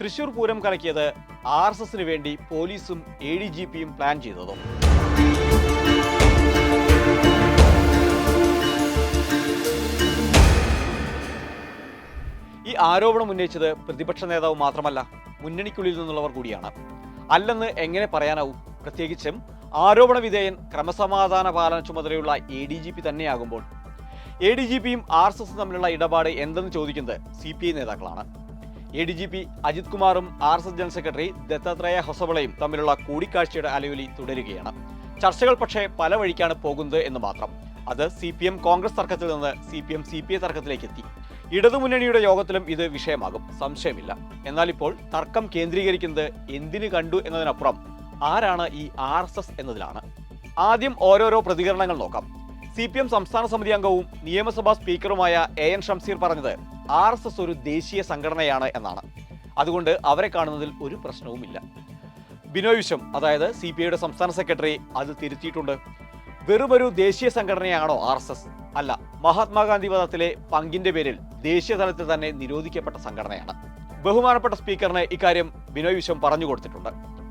തൃശൂർ പൂരം കലക്കിയത് R S എസിന് വേണ്ടി പോലീസും എ ഡി ജി പിയും പ്ലാൻ ചെയ്തതും. ഈ ആരോപണം ഉന്നയിച്ചത് പ്രതിപക്ഷ നേതാവ് മാത്രമല്ല മുന്നണിക്കുള്ളിൽ നിന്നുള്ളവർ കൂടിയാണ്. അല്ലെന്ന് എങ്ങനെ പറയാനാവും? പ്രത്യേകിച്ചും ആരോപണ വിധേയൻ ക്രമസമാധാന പാലന ചുമതലയുള്ള എ ഡി ജി പി തന്നെയാകുമ്പോൾ എ ഡി ജി പിയും ആർ എസ് എസ് തമ്മിലുള്ള ഇടപാട് എന്തെന്ന് ചോദിക്കുന്നത് സി പി ഐ നേതാക്കളാണ്. A D G P Ajith കുമാറും R S S general secretary Dattatreya ഹൊസബളയും തമ്മിലുള്ള കൂടിക്കാഴ്ചയുടെ അലയൊലി തുടരുകയാണ്. ചർച്ചകൾ പക്ഷേ പല വഴിക്കാണ് പോകുന്നത് എന്ന് മാത്രം. അത് സി പി എം കോൺഗ്രസ് തർക്കത്തിൽ നിന്ന് C P M C P I തർക്കത്തിലേക്ക് എത്തി ഇടതുമുന്നണിയുടെ യോഗത്തിലും ഇത് വിഷയമാകും. സംശയമില്ല. എന്നാൽ ഇപ്പോൾ തർക്കം കേന്ദ്രീകരിക്കുന്നത് എന്തിനു കണ്ടു എന്നതിനപ്പുറം ആരാണ് ഈ ആർ എസ് എസ് എന്നതിലാണ്. ആദ്യം ഓരോരോ പ്രതികരണങ്ങൾ നോക്കാം. സി പി എം സംസ്ഥാന സമിതി അംഗവും നിയമസഭാ സ്പീക്കറുമായ എ എൻ ഷംസീർ പറഞ്ഞത് ആർ എസ് എസ് ഒരു ദേശീയ സംഘടനയാണ് എന്നാണ്. അതുകൊണ്ട് അവരെ കാണുന്നതിൽ ഒരു പ്രശ്നവുമില്ല. ബിനോയ് വിശ്വം അതായത് സി പി ഐയുടെ സംസ്ഥാന സെക്രട്ടറി അത് തിരുത്തിയിട്ടുണ്ട്. വെറുമൊരു ദേശീയ സംഘടനയാണോ ആർ എസ് എസ്? അല്ല മഹാത്മാഗാന്ധി വധത്തിലെ പങ്കിന്റെ പേരിൽ ദേശീയ തലത്തിൽ തന്നെ നിരോധിക്കപ്പെട്ട സംഘടനയാണ്. ബഹുമാനപ്പെട്ട സ്പീക്കറിന് ഇക്കാര്യം ബിനോയ് വിശ്വം പറഞ്ഞു കൊടുത്തിട്ടുണ്ട്.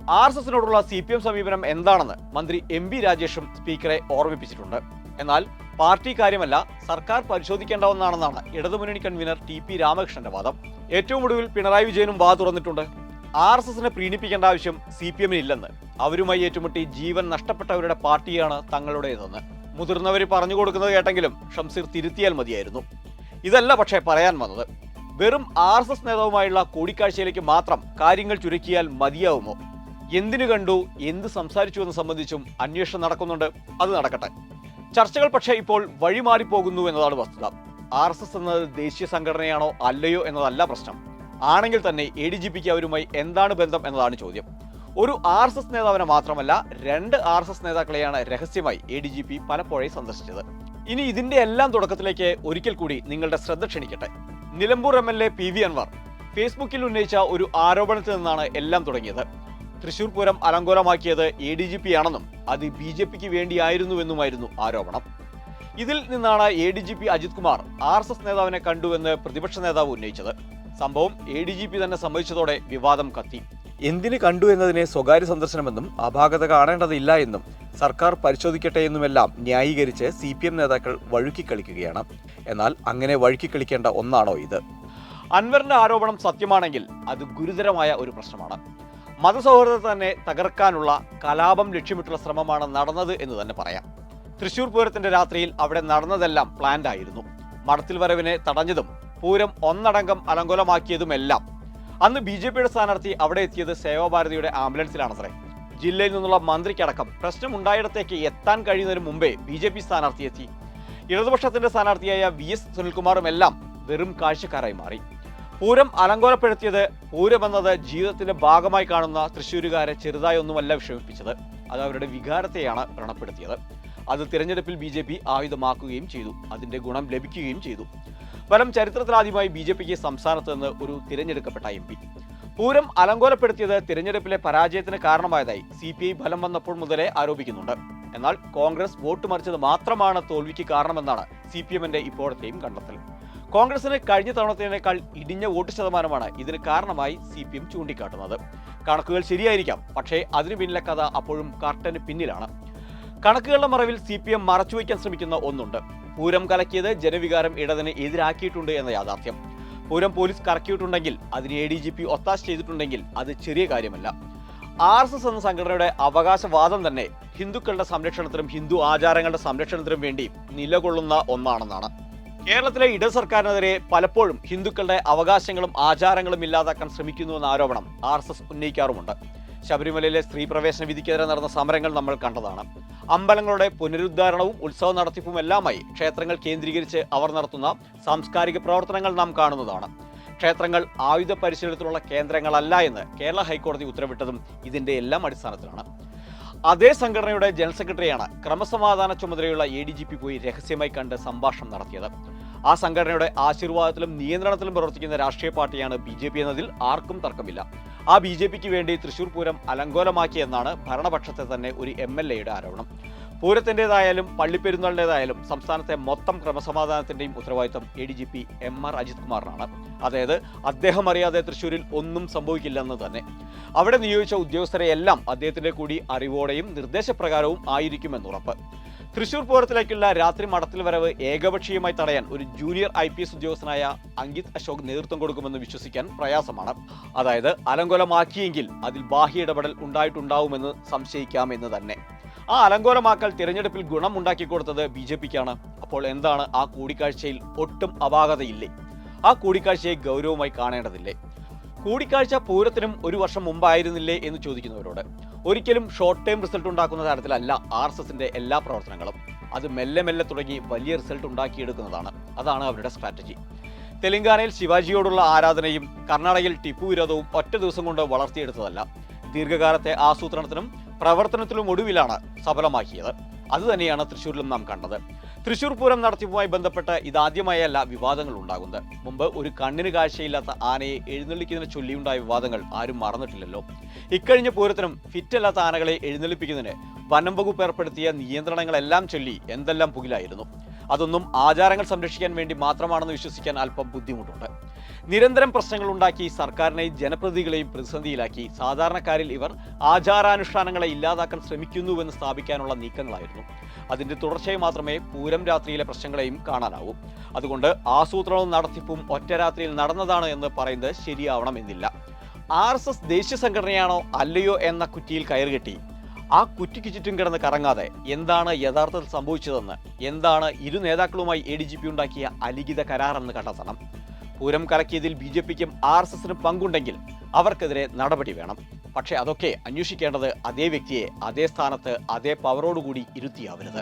ആർ എസ് എസിനോടുള്ള സി പി എം സമീപനം എന്താണെന്ന് മന്ത്രി എം ബി രാജേഷും സ്പീക്കറെ ഓർമ്മിപ്പിച്ചിട്ടുണ്ട്. എന്നാൽ പാർട്ടി കാര്യമല്ല സർക്കാർ പരിശോധിക്കേണ്ട ഒന്നാണെന്നാണ് ഇടതുമുന്നണി കൺവീനർ ടി പി രാമകൃഷ്ണന്റെ വാദം. ഏറ്റവും ഒടുവിൽ പിണറായി വിജയനും വാ തുറന്നിട്ടുണ്ട്. ആർ എസ് എസിനെ പ്രീണിപ്പിക്കേണ്ട ആവശ്യം സി പി എമ്മിന് ഇല്ലെന്ന് അവരുമായി ഏറ്റുമുട്ടി ജീവൻ നഷ്ടപ്പെട്ടവരുടെ പാർട്ടിയാണ് തങ്ങളുടേതെന്ന്. മുതിർന്നവർ പറഞ്ഞു കൊടുക്കുന്നത് കേട്ടെങ്കിലും ഷംസീർ തിരുത്തിയാൽ മതിയായിരുന്നു. ഇതല്ല പക്ഷേ പറയാൻ വന്നത്. വെറും ആർ എസ് എസ് നേതാവുമായുള്ള കൂടിക്കാഴ്ചയിലേക്ക് മാത്രം കാര്യങ്ങൾ ചുരുക്കിയാൽ മതിയാവുമോ? എന്തിനു കണ്ടു? എന്ത് സംസാരിച്ചു എന്ന് സംബന്ധിച്ചും അന്വേഷണം നടക്കുന്നുണ്ട്. അത് നടക്കട്ടെ. ചർച്ചകൾ പക്ഷേ ഇപ്പോൾ വഴിമാറിപ്പോകുന്നു എന്നതാണ് വസ്തുത. ആർ എസ് എസ് എന്നത് ദേശീയ സംഘടനയാണോ അല്ലയോ എന്നതല്ല പ്രശ്നം. ആണെങ്കിൽ തന്നെ എ ഡി ജി പിക്ക് അവരുമായി എന്താണ് ബന്ധം എന്നതാണ് ചോദ്യം. ഒരു ആർ എസ് എസ് നേതാവിനെ മാത്രമല്ല രണ്ട് ആർ എസ് എസ് നേതാക്കളെയാണ് രഹസ്യമായി എ ഡി ജി പി പലപ്പോഴേ സന്ദർശിച്ചത്. ഇനി ഇതിന്റെ എല്ലാം തുടക്കത്തിലേക്ക് ഒരിക്കൽ കൂടി നിങ്ങളുടെ ശ്രദ്ധ ക്ഷണിക്കട്ടെ. Nilambur M L A P V Anvar ഫേസ്ബുക്കിൽ ഉന്നയിച്ച ഒരു ആരോപണത്തിൽ നിന്നാണ് എല്ലാം തുടങ്ങിയത്. തൃശൂർ പൂരം അലങ്കോലമാക്കിയത് എ ഡി ജി പി ആണെന്നും അത് ബി ജെ പിക്ക് വേണ്ടിയായിരുന്നുവെന്നുമായിരുന്നു ആരോപണം. ഇതിൽ നിന്നാണ് A D G P Ajith Kumar R S S നേതാവിനെ കണ്ടുവെന്ന് പ്രതിപക്ഷ നേതാവ് ഉന്നയിച്ചത്. സംഭവം എ ഡി ജി പി തന്നെ സമ്മതിച്ചതോടെ വിവാദം കത്തി. എന്തിന് കണ്ടു എന്നതിനെ സ്വകാര്യ സന്ദർശനമെന്നും അപാകത കാണേണ്ടതില്ല എന്നും സർക്കാർ പരിശോധിക്കട്ടെ എന്നുമെല്ലാം ന്യായീകരിച്ച് സി പി എം നേതാക്കൾ വഴുക്കിക്കളിക്കുകയാണ് എന്നാൽ അങ്ങനെ വഴുക്കിക്കളിക്കേണ്ട ഒന്നാണോ ഇത്? അൻവറിന്റെ ആരോപണം സത്യമാണെങ്കിൽ അത് ഗുരുതരമായ ഒരു പ്രശ്നമാണ്. മതസൗഹാർദ്ദത്തെ തന്നെ തകർക്കാനുള്ള കലാപം ലക്ഷ്യമിട്ടുള്ള ശ്രമമാണ് നടന്നത് എന്ന് തന്നെ പറയാം. തൃശൂർ പൂരത്തിന്റെ രാത്രിയിൽ അവിടെ നടന്നതെല്ലാം പ്ലാൻഡ് ആയിരുന്നു. മടത്തിൽ വരവിനെ തടഞ്ഞതും പൂരം ഒന്നടങ്കം അലങ്കോലമാക്കിയതുമെല്ലാം. അന്ന് ബി ജെ പിയുടെ സ്ഥാനാർത്ഥി അവിടെ എത്തിയത് സേവാഭാരതിയുടെ ആംബുലൻസിലാണത്രേ. ജില്ലയിൽ നിന്നുള്ള മന്ത്രിക്കടക്കം പ്രശ്നമുണ്ടായിടത്തേക്ക് എത്താൻ കഴിയുന്നതിന് മുമ്പേ ബി ജെ പി സ്ഥാനാർത്ഥി എത്തി ഇടതുപക്ഷത്തിന്റെ സ്ഥാനാർത്ഥിയായ വി എസ് സുനിൽകുമാറും എല്ലാം വെറും കാഴ്ചക്കാരായി മാറി. പൂരം അലങ്കോലപ്പെടുത്തിയത് പൂരം എന്നത് ജീവിതത്തിന്റെ ഭാഗമായി കാണുന്ന തൃശ്ശൂരുകാരെ ചെറുതായി ഒന്നുമല്ല വിഷമിപ്പിച്ചത്. അത് അവരുടെ വികാരത്തെയാണ് വ്രണപ്പെടുത്തിയത്. അത് തിരഞ്ഞെടുപ്പിൽ ബി ജെ പി ആയുധമാക്കുകയും ചെയ്തു. അതിന്റെ ഗുണം ലഭിക്കുകയും ചെയ്തു. ഫലം ചരിത്രത്തിലാദ്യമായി ബി ജെ പിക്ക് സംസ്ഥാനത്ത് നിന്ന് ഒരു തിരഞ്ഞെടുക്കപ്പെട്ട എം പി. പൂരം അലങ്കോലപ്പെടുത്തിയത് തിരഞ്ഞെടുപ്പിലെ പരാജയത്തിന് കാരണമായതായി സി പി ഐ ഫലം വന്നപ്പോൾ മുതലേ ആരോപിക്കുന്നുണ്ട്. എന്നാൽ കോൺഗ്രസ് വോട്ട് മറിച്ചത് മാത്രമാണ് തോൽവിക്ക് കാരണമെന്നാണ് സി പി എമ്മിന്റെ ഇപ്പോഴത്തെയും കണ്ടെത്തൽ. കോൺഗ്രസിന് കഴിഞ്ഞ തവണത്തിനേക്കാൾ ഇടിഞ്ഞ വോട്ട് ശതമാനമാണ് ഇതിന് കാരണമായി സി പി എം ചൂണ്ടിക്കാട്ടുന്നത്. കണക്കുകൾ ശരിയായിരിക്കാം പക്ഷേ അതിനു പിന്നിലെ കഥ അപ്പോഴും കർട്ടന് പിന്നിലാണ്. കണക്കുകളുടെ മറവിൽ സി പി എം മറച്ചുവയ്ക്കാൻ ശ്രമിക്കുന്ന ഒന്നുണ്ട്. പൂരം കലക്കിയത് ജനവികാരം ഇടതിന് എതിരാക്കിയിട്ടുണ്ട് എന്ന യാഥാർത്ഥ്യം. പൂരം പോലീസ് കറക്കിയിട്ടുണ്ടെങ്കിൽ അതിന് എ ഡി ജി പി ഒത്താശ ചെയ്തിട്ടുണ്ടെങ്കിൽ അത് ചെറിയ കാര്യമല്ല. ആർ എസ് എസ് എന്ന സംഘടനയുടെ അവകാശവാദം തന്നെ ഹിന്ദുക്കളുടെ സംരക്ഷണത്തിനും ഹിന്ദു ആചാരങ്ങളുടെ സംരക്ഷണത്തിനും വേണ്ടി നിലകൊള്ളുന്ന ഒന്നാണെന്നാണ്. കേരളത്തിലെ ഇടത് സർക്കാരിനെതിരെ പലപ്പോഴും ഹിന്ദുക്കളുടെ അവകാശങ്ങളും ആചാരങ്ങളും ഇല്ലാതാക്കാൻ ശ്രമിക്കുന്നുവെന്ന ആരോപണം ആർ എസ് എസ് ഉന്നയിക്കാറുമുണ്ട്. ശബരിമലയിലെ സ്ത്രീ പ്രവേശന വിധിക്കെതിരെ നടന്ന സമരങ്ങൾ നമ്മൾ കണ്ടതാണ്. അമ്പലങ്ങളുടെ പുനരുദ്ധാരണവും ഉത്സവ നടത്തിപ്പും എല്ലാമായി ക്ഷേത്രങ്ങൾ കേന്ദ്രീകരിച്ച് അവർ നടത്തുന്ന സാംസ്കാരിക പ്രവർത്തനങ്ങൾ നാം കാണുന്നതാണ്. ക്ഷേത്രങ്ങൾ ആയുധ പരിശീലനത്തിലുള്ള കേന്ദ്രങ്ങളല്ല എന്ന് കേരള ഹൈക്കോടതി ഉത്തരവിട്ടതും ഇതിന്റെ എല്ലാം അടിസ്ഥാനത്തിലാണ്. അതേ സംഘടനയുടെ ജനറൽ സെക്രട്ടറിയാണ് ക്രമസമാധാന ചുമതലയുള്ള എ ഡി ജി പി പോയി രഹസ്യമായി കണ്ട് സംഭാഷണം നടത്തിയത്. ആ സംഘടനയുടെ ആശീർവാദത്തിലും നിയന്ത്രണത്തിലും പ്രവർത്തിക്കുന്ന രാഷ്ട്രീയ പാർട്ടിയാണ് ബി ജെ പി എന്നതിൽ ആർക്കും തർക്കമില്ല. ആ ബി ജെ പിക്ക് വേണ്ടി തൃശൂർ പൂരം അലങ്കോലമാക്കിയെന്നാണ് ഭരണപക്ഷത്തെ തന്നെ ഒരു എം എൽ എയുടെ ആരോപണം. പൂരത്തിന്റെതായാലും പള്ളിപ്പെരുന്നാളിന്റെതായാലും സംസ്ഥാനത്തെ മൊത്തം ക്രമസമാധാനത്തിന്റെയും ഉത്തരവാദിത്തം A D G P M R Ajith കുമാറിനാണ് അതായത് അദ്ദേഹം അറിയാതെ തൃശ്ശൂരിൽ ഒന്നും സംഭവിക്കില്ലെന്ന് തന്നെ. അവിടെ നിയോഗിച്ച ഉദ്യോഗസ്ഥരെയെല്ലാം അദ്ദേഹത്തിന്റെ കൂടി അറിവോടെയും നിർദ്ദേശപ്രകാരവും ആയിരിക്കുമെന്നുറപ്പ് തൃശൂർ പൂരത്തിലേക്കുള്ള രാത്രി മടത്തിൽ വരവ് ഏകപക്ഷീയമായി തടയാൻ ഒരു ജൂനിയർ ഐ പി എസ് ഉദ്യോഗസ്ഥനായ അങ്കിത് അശോക് നേതൃത്വം കൊടുക്കുമെന്ന് വിശ്വസിക്കാൻ പ്രയാസമാണ്. അതായത് അലങ്കോലമാക്കിയെങ്കിൽ അതിൽ ബാഹ്യ ഇടപെടൽ ഉണ്ടായിട്ടുണ്ടാവുമെന്ന് സംശയിക്കാമെന്ന് തന്നെ. ആ അലങ്കോലമാക്കൽ തിരഞ്ഞെടുപ്പിൽ ഗുണം ഉണ്ടാക്കി കൊടുത്തത് ബി ജെ പിക്കാണ്. അപ്പോൾ എന്താണ് ആ കൂടിക്കാഴ്ചയിൽ ഒട്ടും അപാകതയില്ലേ? ആ കൂടിക്കാഴ്ചയെ ഗൗരവമായി കാണേണ്ടതില്ലേ? കൂടിക്കാഴ്ച പൂരത്തിനും ഒരു വർഷം മുമ്പായിരുന്നില്ലേ എന്ന് ചോദിക്കുന്നവരോട് ഒരിക്കലും ഷോർട്ട് ടേം റിസൾട്ട് ഉണ്ടാക്കുന്ന തരത്തിലല്ല ആർ എസ് എസിന്റെ എല്ലാ പ്രവർത്തനങ്ങളും. അത് മെല്ലെ മെല്ലെ തുടങ്ങി വലിയ റിസൾട്ട് ഉണ്ടാക്കിയെടുക്കുന്നതാണ്. അതാണ് അവരുടെ സ്ട്രാറ്റജി തെലങ്കാനയിൽ ശിവാജിയോടുള്ള ആരാധനയും കർണാടകയിൽ ടിപ്പു വിരോധവും ഒറ്റ ദിവസം കൊണ്ട് വളർത്തിയെടുത്തതല്ല. ദീർഘകാലത്തെ ആസൂത്രണത്തിനും പ്രവർത്തനത്തിലും ഒടുവിലാണ് സഫലമാക്കിയത്. അതുതന്നെയാണ് തൃശ്ശൂരിലും നാം കണ്ടത്. തൃശ്ശൂർ പൂരം നടത്തിപ്പുമായി ബന്ധപ്പെട്ട് ഇതാദ്യമായല്ല വിവാദങ്ങൾ ഉണ്ടാകുന്നത്. മുമ്പ് ഒരു കണ്ണിന് കാഴ്ചയില്ലാത്ത ആനയെ എഴുന്നള്ളിക്കുന്നതിന് ചൊല്ലിയുണ്ടായ വിവാദങ്ങൾ ആരും മറന്നിട്ടില്ലല്ലോ. ഇക്കഴിഞ്ഞ പൂരത്തിനും ഫിറ്റല്ലാത്ത ആനകളെ എഴുന്നള്ളിപ്പിക്കുന്നതിന് വനം വകുപ്പ് ഏർപ്പെടുത്തിയ നിയന്ത്രണങ്ങളെല്ലാം ചൊല്ലി എന്തെല്ലാം പുകിലായിരുന്നു. അതൊന്നും ആചാരങ്ങൾ സംരക്ഷിക്കാൻ വേണ്ടി മാത്രമാണെന്ന് വിശ്വസിക്കാൻ അല്പം ബുദ്ധിമുട്ടുണ്ട്. നിരന്തരം പ്രശ്നങ്ങൾ ഉണ്ടാക്കി സർക്കാരിനെയും ജനപ്രതിനിധികളെയും പ്രതിസന്ധിയിലാക്കി. സാധാരണക്കാരിൽ ഇവർ ആചാരാനുഷ്ഠാനങ്ങളെ ഇല്ലാതാക്കാൻ ശ്രമിക്കുന്നുവെന്ന് സ്ഥാപിക്കാനുള്ള നീക്കങ്ങളായിരുന്നു. അതിന്റെ തുടർച്ചയെ മാത്രമേ പൂരം രാത്രിയിലെ പ്രശ്നങ്ങളെയും കാണാനാവൂ. അതുകൊണ്ട് ആസൂത്രണവും നടത്തിപ്പും ഒറ്റ രാത്രിയിൽ നടന്നതാണ് എന്ന് പറയുന്നത് ശരിയാവണമെന്നില്ല. ആർ എസ് എസ് ദേശീയ സംഘടനയാണോ അല്ലയോ എന്ന കുറ്റിയിൽ കയറുകെട്ടി. ആ കുറ്റിക്ക് ചുറ്റും കിടന്ന് കറങ്ങാതെ എന്താണ് യഥാർത്ഥത്തിൽ സംഭവിച്ചതെന്ന് എന്താണ് ഇരു നേതാക്കളുമായി എ ഡി ജി പി ഉണ്ടാക്കിയ അലിഖിത കരാറെന്ന് കണ്ടെത്തണം പൂരം കലക്കിയതിൽ ബി ജെ പിക്കും ആർ എസ് എസിനും പങ്കുണ്ടെങ്കിൽ അവർക്കെതിരെ നടപടി വേണം. പക്ഷേ അതൊക്കെ അന്വേഷിക്കേണ്ടത് അതേ വ്യക്തിയെ അതേ സ്ഥാനത്ത് അതേ പവറോടുകൂടി ഇരുത്തിയാവരുത്.